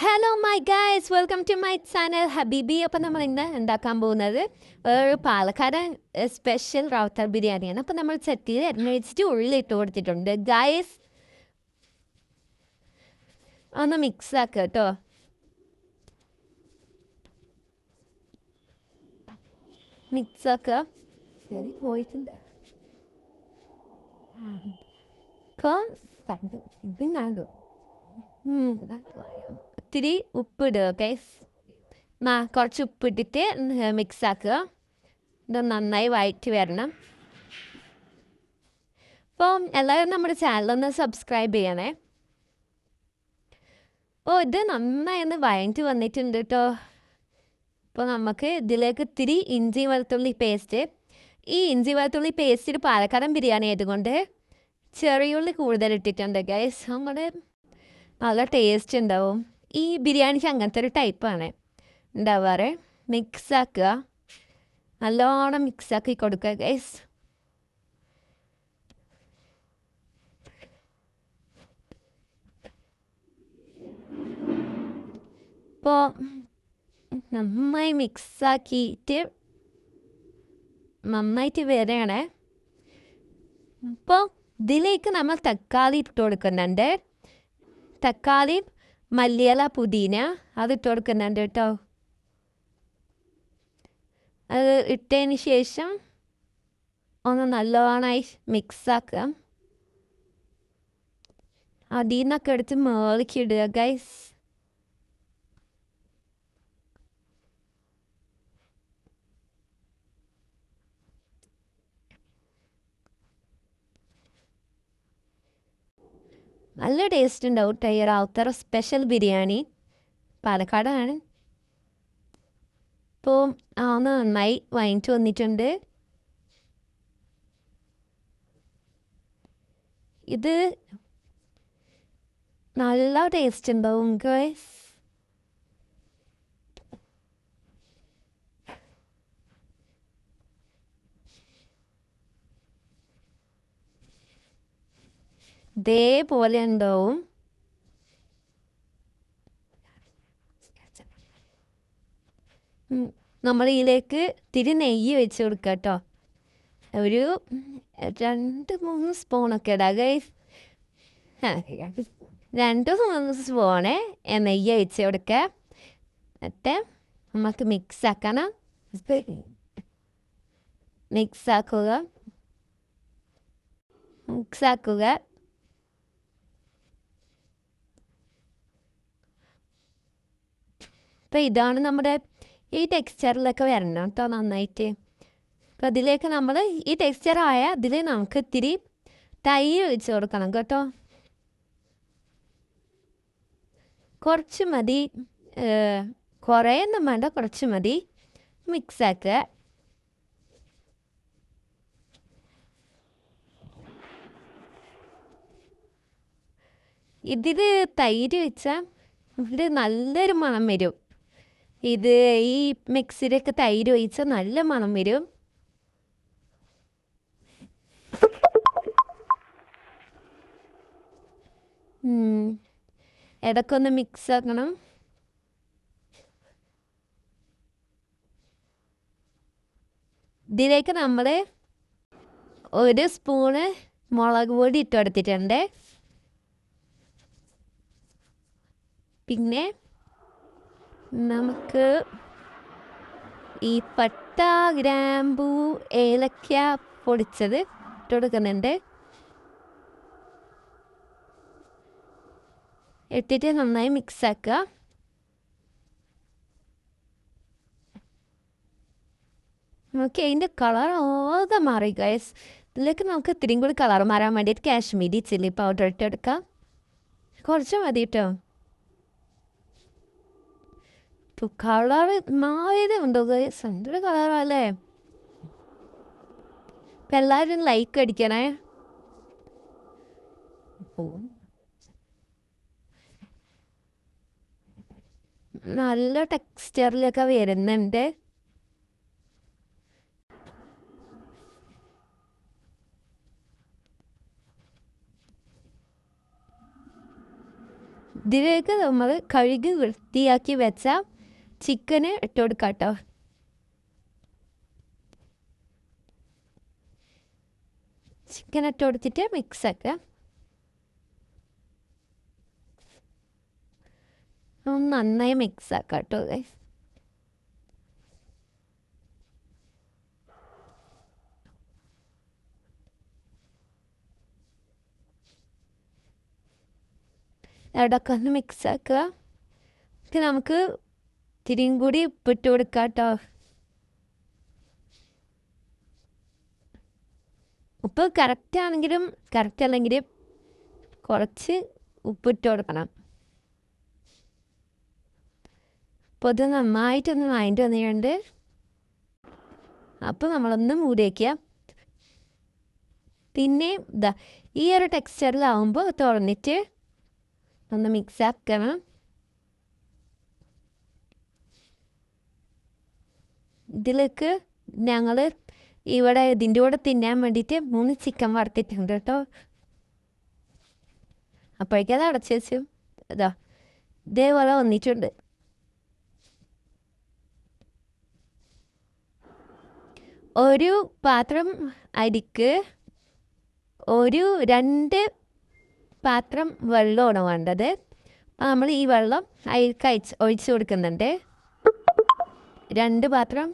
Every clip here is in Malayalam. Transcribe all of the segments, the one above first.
Hello my guys welcome to my channel ഹബീബി അപ്പം നമ്മൾ ഇന്ന് ഉണ്ടാക്കാൻ പോകുന്നത്? ഒരു പാലക്കാടൻ സ്പെഷ്യൽ റൗത്തർ ബിരിയാണിയാണ്. അപ്പം നമ്മൾ ചട്ടിയിൽ എണ്ണ വെച്ചിട്ട് ഉള്ളിലിട്ട് കൊടുത്തിട്ടുണ്ട്. ഗൈസ് ഒന്ന് മിക്സ് ആക്കുക കേട്ടോ. മിക്സ് ആക്കുക ശരി പോയിട്ടുണ്ട്. ഇപ്പം ഇതിനാകും ഇത്തിരി ഉപ്പിടുക ഗൈസ് ആ കുറച്ച് ഉപ്പിട്ടിട്ട് മിക്സ് ആക്കുക. ഇത് നന്നായി വഴറ്റി വരണം. അപ്പം എല്ലാവരും നമ്മുടെ ചാനലൊന്ന് സബ്സ്ക്രൈബ് ചെയ്യണേ. ഓ ഇത് നന്നായി ഒന്ന് വഴറ്റി വന്നിട്ടുണ്ട് കേട്ടോ അപ്പോൾ നമുക്ക് ഇതിലേക്ക് ഇത്തിരി ഇഞ്ചി വെളുത്തുള്ളി പേസ്റ്റ് ഈ ഇഞ്ചി വെളുത്തുള്ളി പേസ്റ്റ് പാലക്കാടൻ ബിരിയാണി ആയതുകൊണ്ട് ചെറിയുള്ളി കൂടുതൽ ഇട്ടിട്ടുണ്ട് ഗൈസ് നമ്മുടെ നല്ല ടേസ്റ്റ് ഉണ്ടാവും. ഈ ബിരിയാണിക്ക് അങ്ങനത്തെ ഒരു ടൈപ്പാണ് ഉണ്ടാവാറ് മിക്സ് ആക്കുക. നല്ലോണം മിക്സ് ആക്കി കൊടുക്കുക ഗൈസ് ഇപ്പോൾ നന്നായി മിക്സാക്കിയിട്ട് നന്നായിട്ട് വരണേ അപ്പോൾ ഇതിലേക്ക് നമ്മൾ തക്കാളി ഇട്ട് കൊടുക്കുന്നുണ്ട്. തക്കാളി മല്ലിയില പുതിന അത് ഇട്ട് കൊടുക്കുന്നുണ്ട് കേട്ടോ. അത് ഇട്ടതിന് ശേഷം ഒന്ന് നല്ലോണമായി മിക്സാക്കുക അതിൽ നിന്നൊക്കെ എടുത്ത് മേളിക്കിടുക ഗൈസ് നല്ല ടേസ്റ്റ് ഉണ്ടാവും കേട്ടോ ഈ സ്പെഷ്യൽ ബിരിയാണി പാലക്കാടാണ്. ഇപ്പോൾ ആ ഒന്ന് നന്നായി വാങ്ങിച്ചു വന്നിട്ടുണ്ട്. ഇത് നല്ല ടേസ്റ്റ് ഉണ്ടാവും ഗൈസ് ഇതേപോലെ ഉണ്ടാവും. നമ്മൾ ഇതിലേക്ക് തിരി നെയ്യ് വെച്ച് കൊടുക്കുക കേട്ടോ. ഒരു രണ്ട് മൂന്ന് സ്പൂണൊക്കെ ഇടാം ഗൈസ് രണ്ട് മൂന്ന് സ്പൂണ് നെയ്യ് വെച്ച് കൊടുക്കുക. എന്നിട്ട് നമുക്ക് മിക്സ് ആക്കണം. മിക്സ് ആക്കുക. മിക്സ് ആക്കുക. അപ്പോൾ ഇതാണ് നമ്മുടെ ഈ ടെക്സ്ചറിലൊക്കെ വരണം കേട്ടോ നന്നായിട്ട്. അപ്പോൾ അതിലേക്ക് നമ്മൾ ഈ ടെക്സ്ചർ ആയ അതിൽ നമുക്ക് ഇത്തിരി തൈര് ഒഴിച്ച് കൊടുക്കണം കേട്ടോ. കുറച്ച് മതി കുറേ ഒന്നും വേണ്ട കുറച്ച് മതി. മിക്സാക്കുക ഇതിൽ തൈര് വെച്ചാൽ ഇവിടെ നല്ലൊരു മണം വരും. ഇത് ഈ മിക്സിയിലൊക്കെ തൈര് ഒഴിച്ചാൽ നല്ല മണം വരും. ഇടയ്ക്ക് ഒന്ന് മിക്സ് ആക്കണം. ഇതിലേക്ക് നമ്മൾ ഒരു സ്പൂണ് മുളക് പൊടി ഇട്ട് കൊടുത്തിട്ടുണ്ട്. പിന്നെ നമുക്ക് ഈ പട്ട ഗ്രാമ്പൂ ഏലക്ക പൊടിച്ചത് ഇട്ട് കൊടുക്കുന്നുണ്ട്. ഇട്ടിട്ട് നന്നായി മിക്സ് ആക്കുക. നമുക്ക് അതിന്റെ കളർ ആകെ മാറി ഗൈസ് ഇതിലേക്ക് നമുക്ക് ഇത്തിരിയും കൂടി കളർ മാറാൻ വേണ്ടിയിട്ട് കാശ്മീരി ചില്ലി പൗഡർ ഇട്ടെടുക്കാം കുറച്ച് മതി കേട്ടോ കളർ മാറിയതേ ഉണ്ടോ ഗൈസ് എന്തൊരു കളറല്ലേ ഇപ്പം എല്ലാവരും ലൈക്ക് അടിക്കണേ നല്ല ടെക്സ്ചറിലൊക്കെ വരുന്നുണ്ട് ഇതിലേക്ക് നമ്മൾ കഴുകി വൃത്തിയാക്കി വെച്ച ചിക്കന് ഇട്ട് കൊടുക്കാം കേട്ടോ ചിക്കൻ ഇട്ട് കൊടുത്തിട്ട് മിക്സ് ആക്കുക ഒന്ന് നന്നായി മിക്സ് ആക്കാം കേട്ടോ ഗൈസ് ഇടയ്ക്ക് ഒന്ന് മിക്സ് ആക്കുക നമുക്ക് തിരിയും കൂടി ഉപ്പിട്ട് കൊടുക്കാം കേട്ടോ ഉപ്പ് കറക്റ്റ് ആണെങ്കിലും കറക്റ്റ് അല്ലെങ്കിലും കുറച്ച് ഉപ്പിട്ട് കൊടുക്കണം അപ്പോൾ ഇത് നന്നായിട്ടൊന്ന് വാങ്ങിട്ട് വന്നിട്ടുണ്ട്. അപ്പോൾ നമ്മളൊന്ന് മൂടി വയ്ക്കുക പിന്നെ ഇതാ ഈ ഒരു ടെക്സ്ചറിലാവുമ്പോൾ തുറന്നിട്ട് ഒന്ന് മിക്സ് ആക്കണം. ഇതിലേക്ക് ഞങ്ങൾ ഇവിടെ ഇതിന്റെ കൂടെ തിന്നാൻ വേണ്ടിയിട്ട് മൂന്ന് ചിക്കൻ വറുത്തിട്ടുണ്ട് കേട്ടോ. അപ്പോഴേക്കും അത് അടച്ചു വെച്ചു. ഇതാ ഇതേപോലെ വന്നിട്ടുണ്ട്. ഒരു പാത്രം അരിക്ക് ഒരു രണ്ട് പാത്രം വെള്ളമാണ് വേണ്ടത്. നമ്മൾ ഈ വെള്ളം അരിക്ക് അയച്ച് ഒഴിച്ച് കൊടുക്കുന്നുണ്ട്. രണ്ട് പാത്രം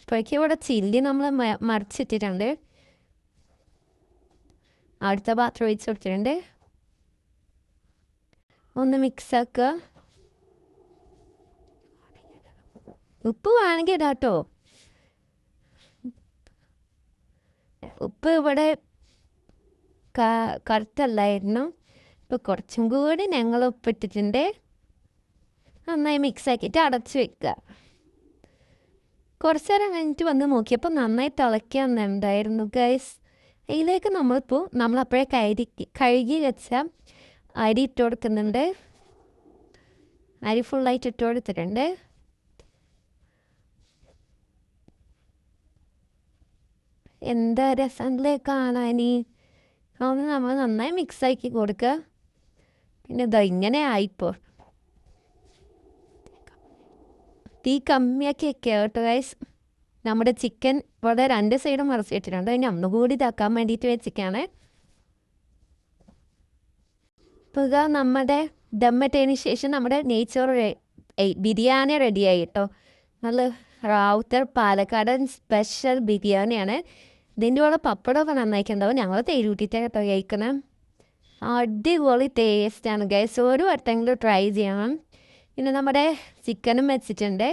ഇപ്പോഴേക്ക് ഇവിടെ ചില്ലി നമ്മൾ മറിച്ചിട്ടിട്ടുണ്ട്. അടുത്ത പാത്രം ഒഴിച്ച് കൊടുത്തിട്ടുണ്ട്. ഒന്ന് മിക്സ് ആക്കുക. ഉപ്പ് വേണമെങ്കിൽ ഇടാം കേട്ടോ. ഉപ്പ് ഇവിടെ കറുത്തല്ലായിരുന്നു ഇപ്പോൾ കുറച്ചും കൂടി ഞങ്ങൾ ഉപ്പിട്ടിട്ടുണ്ട്. നന്നായി മിക്സ് ആക്കിയിട്ട് അടച്ച് വെക്കുക. കുറച്ച് നേരം കഴിഞ്ഞിട്ട് വന്ന് നോക്കിയപ്പോൾ നന്നായി തിളയ്ക്കാന്നുണ്ടായിരുന്നു ഗൈസ് ഇതിലേക്ക് നമ്മളിപ്പോൾ നമ്മളപ്പോഴേ കരി കഴുകി വെച്ച അരി ഇട്ട് കൊടുക്കുന്നുണ്ട്. അരി ഫുള്ളായിട്ട് ഇട്ട് കൊടുത്തിട്ടുണ്ട്. എന്താ രസം കാണാനി? അത് നമ്മൾ നന്നായി മിക്സ് ആക്കി കൊടുക്കുക. പിന്നെ ഇതാ ഇങ്ങനെ ആയിപ്പോൾ തീ കമ്മിയാക്കി കേട്ടോ ഗൈസ് നമ്മുടെ ചിക്കൻ ഇവിടെ രണ്ട് സൈഡും മറച്ചിട്ടിട്ടുണ്ട് അതിന് ഒന്നുകൂടി ഇതാക്കാൻ വേണ്ടിയിട്ട് വെച്ചിരിക്കുകയാണ്. പുക നമ്മുടെ ദമ്മറ്റതിന് ശേഷം നമ്മുടെ നെയ്ച്ചോറ് ബിരിയാണി റെഡിയായി കേട്ടോ നല്ല റാവുത്തർ പാലക്കാടൻ സ്പെഷ്യൽ ബിരിയാണിയാണ്. ഇതിന്റെ കൂടെ പപ്പടമൊക്കെ നന്നായിട്ടുണ്ടാവും ഞങ്ങൾ തേരൂട്ടിയിട്ടാണ് കേട്ടോ കഴിക്കണം. അടിപൊളി ടേസ്റ്റാണ് ഗൈസ് ഒരു വട്ടമെങ്കിലും ട്രൈ ചെയ്യണം. പിന്നെ നമ്മുടെ ചിക്കനും വെച്ചിട്ടുണ്ട്.